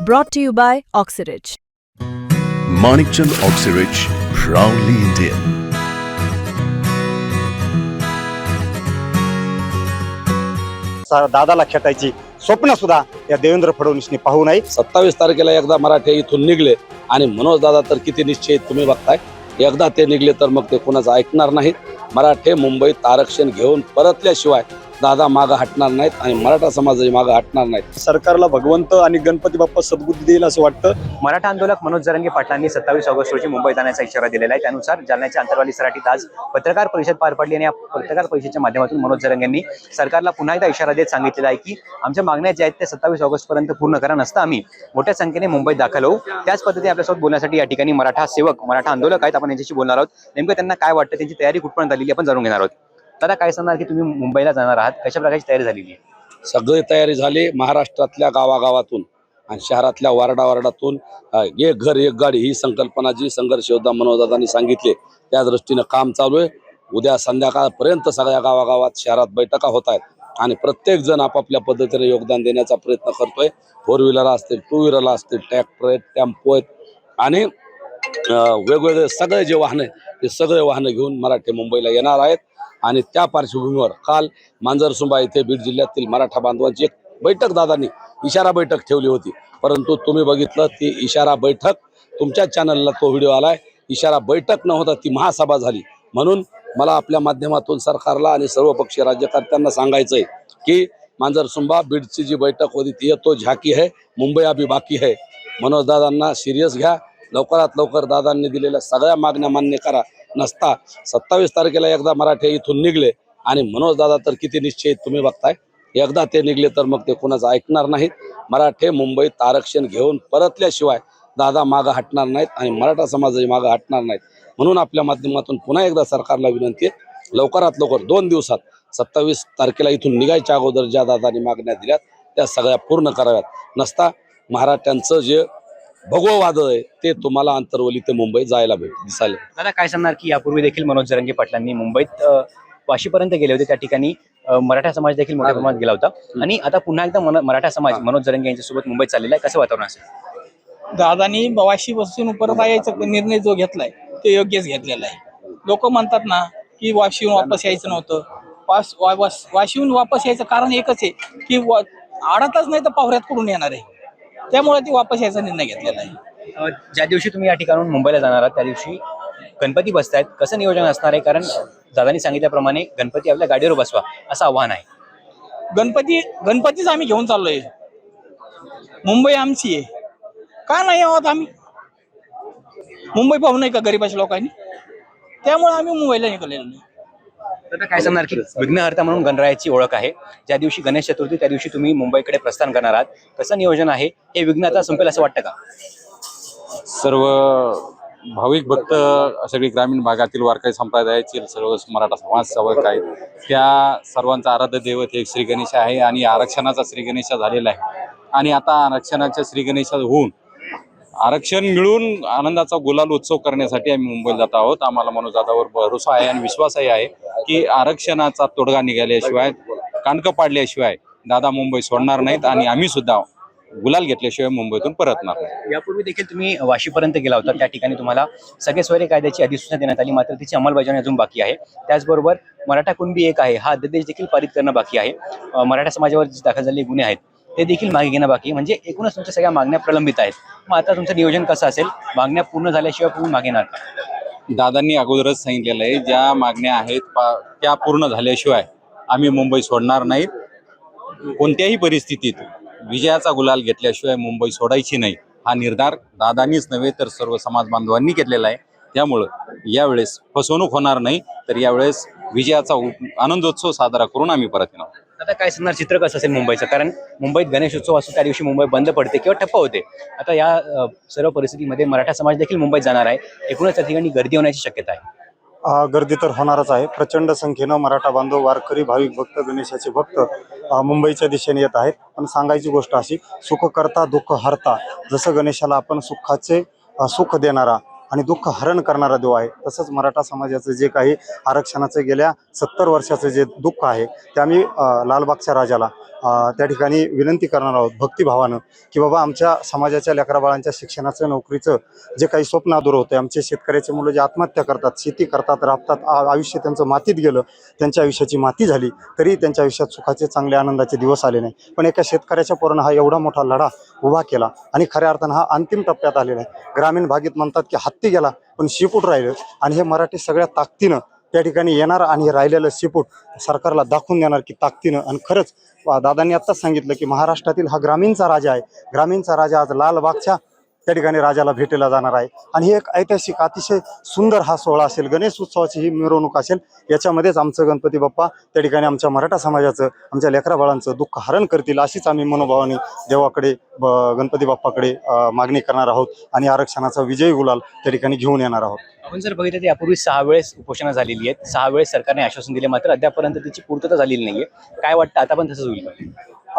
Brought to you by Oxyridge. Manikchand Oxyrich, proudly Indian. दादाला खेटायची स्वप्न सुद्धा या देवेंद्र फडणवीसनी पाहू नये सत्तावीस तारखेला एकदा मराठे इथून निघले आणि मनोज दादा तर किती निश्चित तुम्ही बघताय एकदा ते निघले तर मग ते कुणाचं ऐकणार नाहीत मराठे मुंबईत आरक्षण घेऊन परतल्याशिवाय दादा मागं हटणार नाहीत आणि मराठा समाजाची मागं हटणार नाहीत. सरकारला भगवंत आणि गणपती बाप्पा सद्बुद्धी देईल असं वाटतं? मराठा आंदोलक मनोज जरंगे पाटलांनी सत्तावीस ऑगस्ट रोजी मुंबईत जाण्याचा इशारा दिलेला आहे. त्यानुसार जालन्याच्या अंतरवाली सराटीत आज पत्रकार परिषद पार पडली आणि या पत्रकार परिषदेच्या माध्यमातून मनोज जरंगेंनी सरकारला पुन्हा एकदा इशारा देत सांगितलेला आहे की आमच्या मागण्या ज्या आहेत त्या सत्तावीस ऑगस्ट पर्यंत पूर्ण करा नसता आम्ही मोठ्या संख्येने मुंबईत दाखल होऊ. त्याच पद्धतीने आपल्यासोबत बोलण्यासाठी या ठिकाणी मराठा सेवक मराठा आंदोलक आहेत. आपण यांच्याशी बोलणार आहोत. नेमकं त्यांना काय वाटतं? त्यांची तयारी कुठपर्यंत आलेली आपण जाणून घेणार आहोत. दादा काय सांगणार की तुम्ही मुंबईला जाणार आहात? कशा प्रकारची तयारी झालेली आहे? सगळी तयारी झाली महाराष्ट्रातल्या गावागावातून आणि शहरातल्या वार्डावार्डातून. वारडातून एक घर एक गाडी ही संकल्पना जी संघर्ष योद्धा मनोजदादांनी सांगितली त्या दृष्टीनं काम चालू आहे. उद्या संध्याकाळपर्यंत सगळ्या गावागावात शहरात बैठका होत आहेत आणि प्रत्येक जण आपापल्या पद्धतीने योगदान देण्याचा प्रयत्न करतोय. फोर व्हीलर असतील टू व्हीलर असतील ट्रॅक्टर आहेत टेम्पो आहेत आणि वेगवेगळे सगळे जे वाहनं आहेत ते सगळे वाहनं घेऊन मराठी मुंबईला येणार आहेत. आणि त्या पार्श्वभूमीवर काल मांजरसुंबा येथे बीड जिल्ह्यातील मराठा बांधवांची एक बैठक दादांनी इशारा बैठक ठेवली होती. परंतु तुम्ही बघितलं ती इशारा बैठक तुमच्या चॅनलला तो व्हिडिओ आलाय. इशारा बैठक न होता ती महासभा झाली. म्हणून मला आपल्या माध्यमातून सरकारला आणि सर्वपक्षीय राज्यकर्त्यांना सांगायचंय की मांजरसुंबा बीडची जी बैठक होती ती तो झाकी है मुंबई अभी बाकी है. मनोज दादांना सिरियस घ्या. लवकरात लवकर दादांनी दिलेल्या सगळ्या मागण्या मान्य करा. नसता. सत्तावीस तारखेला एकदा मराठे इथून निघले. आणि मनोज दादा तर किती निश्चित तुम्ही बघताय. एकदा ते निघले तर मग ते कुणाचं ऐकणार नाहीत. मराठे मुंबईत आरक्षण घेऊन परतल्याशिवाय दादा मागं हटणार नाहीत आणि मराठा समाजाची मागं हटणार नाहीत. म्हणून आपल्या माध्यमातून पुन्हा एकदा सरकारला विनंती आहे. लवकरात लवकर दोन दिवसात सत्तावीस तारखेला इथून निघायच्या अगोदर ज्या दादांनी मागण्या दिल्यात त्या सगळ्या पूर्ण कराव्यात. नसता मराठ्यांचं जे भगवं वादळ आहे. ते तुम्हाला अंतरवली ते मुंबई जायला भेट दिसायला दादा काय सांगणार की यापूर्वी देखील मनोज जरंगे पाटलांनी मुंबईत अ, वाशीपर्यंत गेले होते. त्या ठिकाणी अ, मराठा समाज देखील मोठ्या प्रमाणात गेला होता. आणि आता पुन्हा एकदा मन- मराठा समाज मनोज जरंगे यांच्यासोबत मुंबईत चाललेला आहे. कसं वातावरण असेल? दादानी वाशी बसून परत यायचा निर्णय जो घेतलाय तो योग्यच घेतलेला आहे. लोक म्हणतात ना की वाशीहून वापस यायचं नव्हतं. वास वा- वास- वाशीहून वापस यायचं कारण एकच आहे की वा- आडतच नाही तर पावऱ्यात कुठून येणार आहे? त्यामुळे ती वापस यायचा निर्णय घेतलेला आहे. अ, ज्या दिवशी तुम्ही या ठिकाणून मुंबईला जाणार आहात त्या दिवशी गणपती बसतायत. कसं नियोजन असणार आहे? कारण दादानी सांगितल्याप्रमाणे गणपती आपल्या गाडीवर बसवा असं आव्हान आहे. गणपती गणपतीच आम्ही घेऊन चाललोय. मुंबई आमची आहे. का नाही आहोत आम्ही? मुंबई पाहू नाही का गरीबाच्या लोकांनी? त्यामुळे आम्ही मुंबईला निघालेलो नाही. काय सांगणार की विघ्नहर्ता म्हणून गणरायाची ओळख आहे. ज्या दिवशी गणेश चतुर्थी त्या दिवशी तुम्ही मुंबईकडे प्रस्थान करणार आहात. कसं नियोजन आहे? हे विघ्न आता संपेल असं वाटतं का? सर्व भाविक भक्त सगळी ग्रामीण भागातील वारकरी संप्रदायातील सर्व मराठा समाज सेवक आहेत. त्या सर्वांचा आराध्य दैवत हे श्री गणेश आहे आणि आरक्षणाचा श्री गणेश झालेला आहे. आणि आता आरक्षणाच्या श्री गणेश होऊन आरक्षण मिळून आनंदाचा गुलाल उत्सव करण्यासाठी आम्ही मुंबईला जात आहोत. आम्हाला मनोजादावर भरोसा आहे आणि विश्वासही आहे की आरक्षणाचा तोडगा निघाल्याशिवाय कानकं पाडल्याशिवाय दादा मुंबई सोडणार नाहीत आणि आम्ही सुद्धा गुलाल घेतल्याशिवाय मुंबईतून परतणार नाही. यापूर्वी देखील तुम्ही वाशीपर्यंत गेला होता. त्या ठिकाणी तुम्हाला सगळे सोयरे कायद्याची अधिसूचना देण्यात आली. मात्र तिची अंमलबजावणी अजून बाकी आहे. त्याचबरोबर मराठा कुणबी एक आहे. हा अध्यादेश देखील पारित करणं बाकी आहे. मराठा समाजावर दाखल झालेले गुन्हे आहेत ते देखील मागे घेणं बाकी म्हणजे एकूणच तुमच्या सगळ्या मागण्या प्रलंबित आहेत. मग आता तुमचं नियोजन कसं असेल? मागण्या पूर्ण झाल्याशिवाय तुम्ही मागे येणार का? दादांनी अगोदरच सांगितलेलं आहे ज्या मागण्या आहेत त्या पूर्ण झाल्याशिवाय आम्ही मुंबई सोडणार नाहीत कोणत्याही परिस्थितीत विजयाचा गुलाल घेतल्याशिवाय मुंबई सोडायची नाही हा निर्धार दादांनीच नव्हे तर सर्व समाज बांधवांनी केलेला आहे. त्यामुळं यावेळेस फसवणूक होणार नाही तर यावेळेस विजयाचा आनंदोत्सव साजरा करून आम्ही परत येणार आता काय सांगणार चित्र कसं असेल मुंबईचं? कारण मुंबईत गणेशोत्सव असतो त्या दिवशी मुंबई बंद पडते किंवा ठप्प होते. आता या सर्व परिस्थितीमध्ये मराठा समाज देखील मुंबईत जाणार आहे. एकूणच त्या ठिकाणी गर्दी होण्याची शक्यता आहे. गर्दी तर होणारच आहे. प्रचंड संख्येनं मराठा बांधव वारकरी भाविक भक्त गणेशाचे भक्त मुंबईच्या दिशेने येत आहेत. पण सांगायची गोष्ट अशी सुख करता दुःख हरता जसं गणेशाला आपण सुखाचे सुख देणारा आणि दुःख हरण करणारा देव आहे. तसंच मराठा समाजाचं जे काही आरक्षणाचं गेल्या सत्तर वर्षाचं जे दुःख आहे ते आम्ही लालबागच्या राजाला त्या ठिकाणी विनंती करणार आहोत भक्तिभावानं की बाबा आमच्या समाजाच्या लेकराबाळांच्या शिक्षणाचं नोकरीचं जे काही स्वप्न अधूर होतं आमचे शेतकऱ्याचे मुलं जे आत्महत्या करतात शेती करतात राबतात आयुष्य त्यांचं मातीत गेलं त्यांच्या आयुष्याची माती झाली तरी त्यांच्या आयुष्यात सुखाचे चांगले आनंदाचे दिवस आले नाही पण एका शेतकऱ्याच्या पोरानं हा एवढा मोठा लढा उभा केला आणि खऱ्या अर्थानं हा अंतिम टप्प्यात आलेला आहे. ग्रामीण भागीत म्हणतात की हत्ती गेला पण शिपूट राहिलं आणि हे मराठी सगळ्या ताकदीनं त्या ठिकाणी येणार आणि राहिलेलं सिपूट सरकारला दाखवून देणार की ताकदीनं. आणि खरंच दादांनी आत्ताच सांगितलं की महाराष्ट्रातील हा ग्रामीणचा राजा आहे. ग्रामीणचा राजा आज लालबागच्या त्या ठिकाणी राजाला भेटेला जाणार आहे. आणि ही एक ऐतिहासिक अतिशय सुंदर हा सोहळा असेल. गणेश उत्सवाची ही मिरवणूक असेल. याच्यामध्येच आमचं गणपती बाप्पा त्या ठिकाणी आमच्या मराठा समाजाचं आमच्या लेकराबाळांचं दुःख हरण करतील अशीच आम्ही मनोभावाने देवाकडे ब- गणपती बाप्पाकडे मागणी करणार आहोत. आणि आरक्षणाचा विजय गुलाल त्या ठिकाणी घेऊन येणार आहोत. आपण जर बघितलं तर यापूर्वी सहा वेळेस उपोषणं झालेली आहेत. सहा वेळेस सरकारने आश्वासन दिले मात्र अद्यापर्यंत त्याची पूर्तता झालेली नाहीये. काय वाटतं? आता पण तसंच होईल.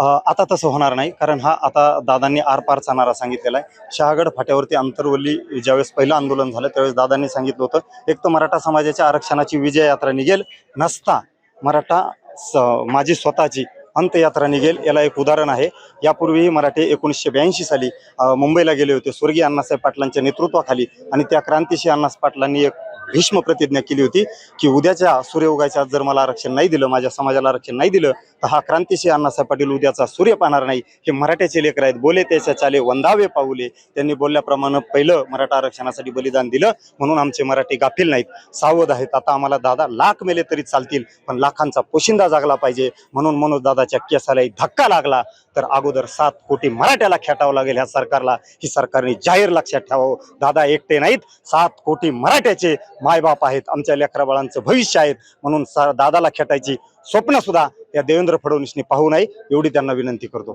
आता तसं होणार नाही कारण हा आता दादांनी आरपार चालणारा सांगितलेला आहे. शहागड फाट्यावरती आंतरवल्ली ज्यावेळेस पहिलं आंदोलन झालं त्यावेळेस दादांनी सांगितलं होतं एक तर मराठा समाजाच्या आरक्षणाची विजय यात्रा निघेल नसता मराठा स- माझी स्वतःची अंतयात्रा निघेल याला एक उदाहरण आहे. यापूर्वीही मराठे एकोणीसशे ब्याऐंशी साली मुंबईला गेले होते स्वर्गीय अण्णासाहेब पाटलांच्या नेतृत्वाखाली आणि त्या क्रांतिशी अण्णास पाटलांनी एक भीष्म प्रतिज्ञा केली होती की उद्याच्या सूर्य उगायच्या आज जर मला आरक्षण नाही दिलं माझ्या समाजाला आरक्षण नाही दिलं तर हा क्रांतिशी अण्णासाहेब पाटील उद्याचा सूर्य पाहणार नाही. हे मराठ्याचे लेकर आहेत. बोले त्याच्या चाले वंदावे पाऊले. त्यांनी बोलल्याप्रमाणे पहिलं मराठा आरक्षणासाठी बलिदान दिलं. म्हणून आमचे मराठी गाफील नाहीत. सावध आहेत. आता आम्हाला दादा लाख मेले तरी चालतील पण लाखांचा पोशिंदा जागला पाहिजे. म्हणून मनोज दादाच्या केसाला एक धक्का लागला. तर अगोदर सात कोटी मराठ्याला खेटावं लागेल ह्या सरकारला. ही सरकारने जाहीर लक्षात ठेवावं. दादा एकटे नाहीत. सात कोटी मराठ्याचे मायबाप आहेत. आमच्या लेकराबाळांचं भविष्य आहेत. म्हणून सा- दादाला खेटायची स्वप्न सुद्धा या देवेंद्र फडणवीसनी पाहू नये एवढी त्यांना विनंती करतो.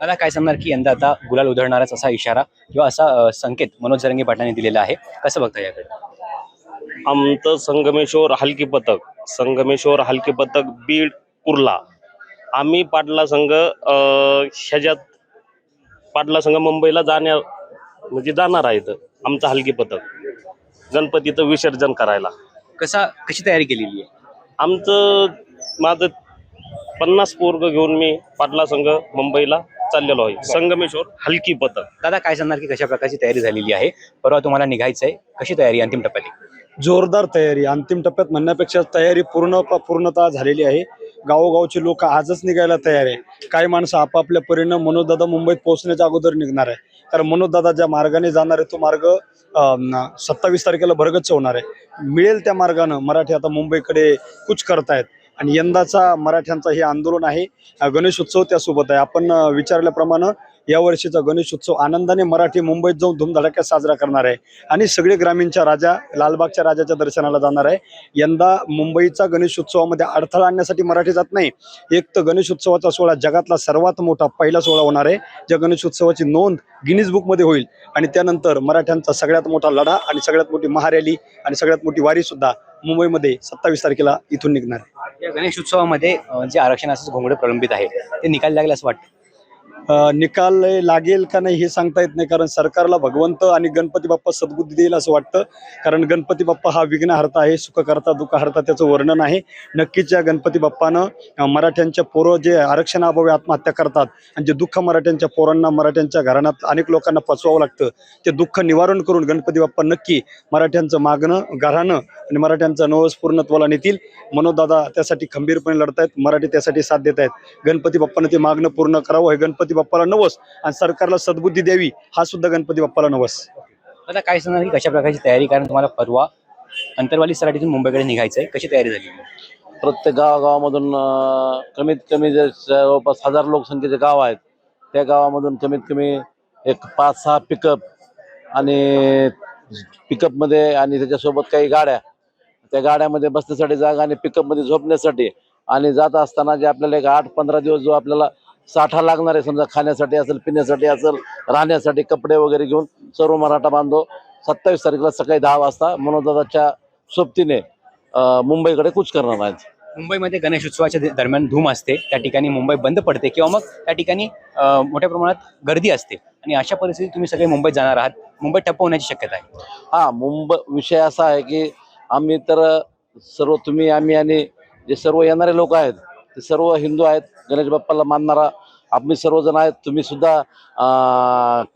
दादा काय सांगणार की यंदा आता गुलाल उधळणारच असा इशारा किंवा असा संकेत मनोज जरंगे पाटलांनी दिलेला आहे. कसं बघता याकडे? आमचं संगमेश्वर हलकी पथक संगमेश्वर हलकी पथक बीड कुर्ला. आम्ही पाटला संघ ह्याच्यात पाटला संघ मुंबईला जाण्या म्हणजे जाणार आहेत आमचं हलकी पथक. गणपतीचं विसर्जन करायला. कसा कशी तयारी केलेली आहे? आमचं माझं पन्नास पोरग घेऊन मी पाटला संघ मुंबईला चाललेलो आहे. संगमेश्वर हलकी पथक. दादा काय सांगणार की कशा प्रकारची तयारी झालेली आहे? परवा तुम्हाला निघायचं आहे कशी तयारी? अंतिम टप्प्यात आहे? जोरदार तयारी. अंतिम टप्प्यात म्हणण्यापेक्षा तयारी पूर्ण पूर्णतः झालेली आहे. गावोगावचे लोक आजच निघायला तयार आहे. काही माणसं आपापल्या परीनं मनोजदादा मुंबईत पोहोचण्याच्या अगोदर निघणार आहे. कारण मनोजदादा ज्या मार्गाने जाणार आहे तो मार्ग सत्तावीस तारखेला भरगच्च होणार आहे. मिळेल त्या मार्गानं मराठी आता मुंबईकडे कूच करतायत. आणि यंदाचा मराठ्यांचा हे आंदोलन आहे गणेश उत्सव त्यासोबत आहे. आपण विचारल्याप्रमाणे या वर्षीचा गणेश उत्सव आनंदाने मराठी मुंबईत जाऊन धुमधडाक्यात साजरा करणार आहे. आणि सगळे ग्रामीणच्या राजा लालबागच्या राजाच्या दर्शनाला जाणार आहे. यंदा मुंबईचा गणेश उत्सवामध्ये अडथळा आणण्यासाठी मराठी जात नाही. एक तर गणेश उत्सवाचा सोहळा जगातला सर्वात मोठा पहिला सोहळा होणार आहे. ज्या गणेश उत्सवाची नोंद गिनीज बुकमध्ये होईल. आणि त्यानंतर मराठ्यांचा सगळ्यात मोठा लढा आणि सगळ्यात मोठी महारॅली आणि सगळ्यात मोठी वारी सुद्धा मुंबईमध्ये सत्तावीस तारखेला इथून निघणार आहे. या गणेश उत्सवामध्ये जे आरक्षणाचं घोंगडं प्रलंबित आहे ते निकाल लागले असं वाटतं? निकाल लागेल का नाही हे सांगता येत नाही कारण सरकारला भगवंत आणि गणपती बाप्पा सद्बुद्धी देईल असं वाटतं. कारण गणपती बाप्पा हा विघ्नहर्ता आहे सुखकर्ता दुःखहर्ता त्याचं वर्णन आहे. नक्कीच या गणपती बाप्पानं मराठ्यांच्या पोरं जे आरक्षणाअभावी आत्महत्या करतात आणि जे दुःख मराठ्यांच्या पोरांना मराठ्यांच्या घराण्यात अनेक लोकांना पचवावं लागतं ते दुःख निवारण करून गणपती बाप्पा नक्की मराठ्यांचं मागणं घराणं आणि मराठ्यांचं नवस पूर्णत्वाला नेतील. मनोदादा त्यासाठी खंबीरपणे लढतायत मराठी त्यासाठी साथ देत आहेत गणपती बाप्पानं ते मागणं पूर्ण करावं हे गणपती बाप्पाला नवस आणि सरकारला सद्बुद्धी द्यावी हा सुद्धा गणपती बाप्पाला नवस. दादा काय सांगणार की कशा प्रकारची तयारी? कारण तुम्हाला परवा अंतरवाली सराटीतून मुंबईकडे निघायचं आहे कशी तयारी झाली? प्रत्येक गावागावामधून अं, कमीत कमी जे जवळपास हजार लोकसंख्येचे गाव आहेत त्या गावामधून कमीत कमी एक पाच सहा पिकअप आणि पिकअपमध्ये आणि त्याच्यासोबत काही गाड्या. त्या गाड्यामध्ये बसण्यासाठी जागा आणि पिकअपमध्ये झोपण्यासाठी आणि जात असताना जे आपल्याला एक आठ पंधरा दिवस जो आपल्याला साठा लागणार आहे. समजा खाण्यासाठी असेल पिण्यासाठी असेल राहण्यासाठी कपडे वगैरे घेऊन सर्व मराठा बांधव सत्तावीस तारखेला सकाळी दहा वाजता मनोदादाच्या सोबतीने मुंबईकडे कूच करणार आहेत. मुंबईमध्ये गणेश उत्सवाच्या दरम्यान धूम असते. त्या ठिकाणी मुंबई बंद पडते किंवा मग त्या ठिकाणी मोठ्या प्रमाणात गर्दी असते. आणि अशा परिस्थितीत तुम्ही सगळे मुंबईत जाणार आहात. मुंबई ठप्प होण्याची शक्यता आहे. हा मुंबई विषय असा आहे की आम्ही तर सर्व तुम्ही आम्ही आणि जे सर्व येणारे लोक आहेत ते सर्व हिंदू आहेत. गणेश बाप्पाला मानणारा आम्ही सर्वजण आहेत. तुम्ही सुद्धा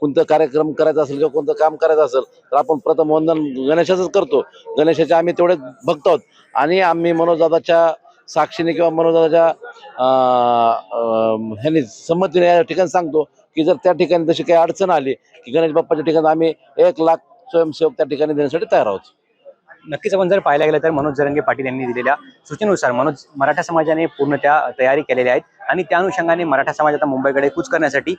कोणतं कार्यक्रम करायचा असेल किंवा कोणतं काम करायचं असेल तर आपण प्रथम वंदन गणेशाचंच करतो. गणेशाचे आम्ही तेवढे भक्त आहोत. आणि आम्ही मनोजदादाच्या साक्षीने किंवा मनोजदादाच्या ह्यांनी संमतीने या ठिकाणी सांगतो की जर त्या ठिकाणी तशी काही अडचण आली की गणेश बाप्पाच्या ठिकाणी आम्ही एक लाख स्वयंसेवक त्या ठिकाणी देण्यासाठी तयार आहोत. नक्कीच आपण जर पाहायला गेलं तर मनोज जरंगे पाटील यांनी दिलेल्या सूचनेनुसार मनोज मराठा समाजाने पूर्ण त्या तयारी केलेल्या आहेत आणि त्या अनुषंगाने मराठा समाज आता मुंबईकडे कूच करण्यासाठी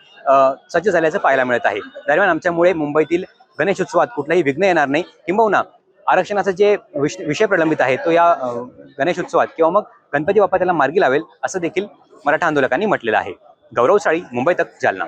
सज्ज झाल्याचं पाहायला मिळत आहे. दरम्यान आमच्यामुळे मुंबईतील गणेशोत्सवात कुठलाही विघ्न येणार नाही. किंबहुना आरक्षणाचा जे विष- विषय प्रलंबित आहे तो या गणेश गणेशोत्सवात किंवा मग गणपती बाप्पा त्याला मार्गी लावेल असं देखील मराठा आंदोलकांनी म्हटलेलं आहे. गौरवशाळी मुंबई तक जालना.